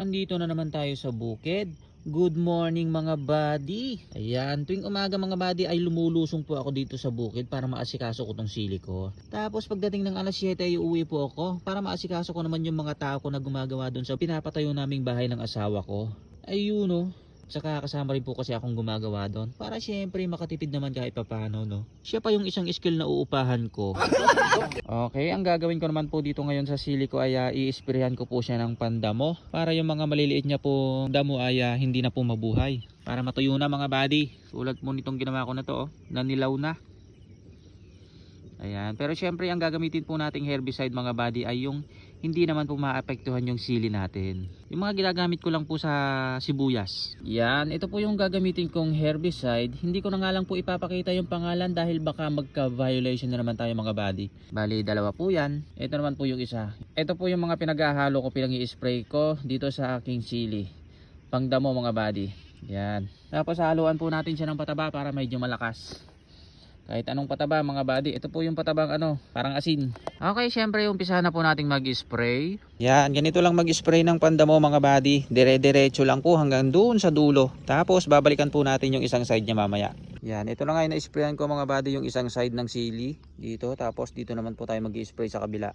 Andito na naman tayo sa bukid. Good morning mga buddy. Ayan, tuwing umaga mga buddy ay lumulusong po ako dito sa bukid para maasikaso ko tong sili ko. Tapos pagdating ng alas 7 ay uuwi po ako para maasikaso ko naman yung mga tao ko na gumagawa doon sa pinapatayo naming bahay ng asawa ko. Ayun no. Saka kasama rin po kasi akong gumagawa doon para syempre makatipid naman kahit papano no. Siya pa yung isang skill na uupahan ko. Okay, ang gagawin ko naman po dito ngayon sa sili ko ay uh, i-sprayhan ko po siya ng pandamo para yung mga maliliit niya po damo ay ah, hindi na po mabuhay. Para matuyo na mga buddy. Tulad po nitong ginawa ko na to, oh, nanilaw na. Ayan, pero syempre ang gagamitin po nating herbicide mga buddy ay yung hindi naman po maapektuhan yung sili natin. Yung mga ginagamit ko lang po sa sibuyas. Yan, ito po yung gagamitin kong herbicide. Hindi ko na nga lang po ipapakita yung pangalan dahil baka magka-violation na naman tayo mga buddy. Bali, dalawa po yan. Ito naman po yung isa. Ito po yung mga pinaghahalo ko pinang i-spray ko dito sa aking sili. Pangdamo mga buddy. Yan. Tapos haluan po natin siya ng pataba para medyo malakas. Kahit anong pataba mga buddy. Ito po yung patabang ano, parang asin. Okay, syempre umpisa na po nating mag-spray. Yan, ganito lang mag-spray ng pandamo mga buddy. Dire-diretso lang po hanggang doon sa dulo. Tapos babalikan po natin yung isang side niya mamaya. Yan, ito na nga yung na-sprayan ko mga buddy yung isang side ng sili dito. Tapos dito naman po tayo mag-spray sa kabila.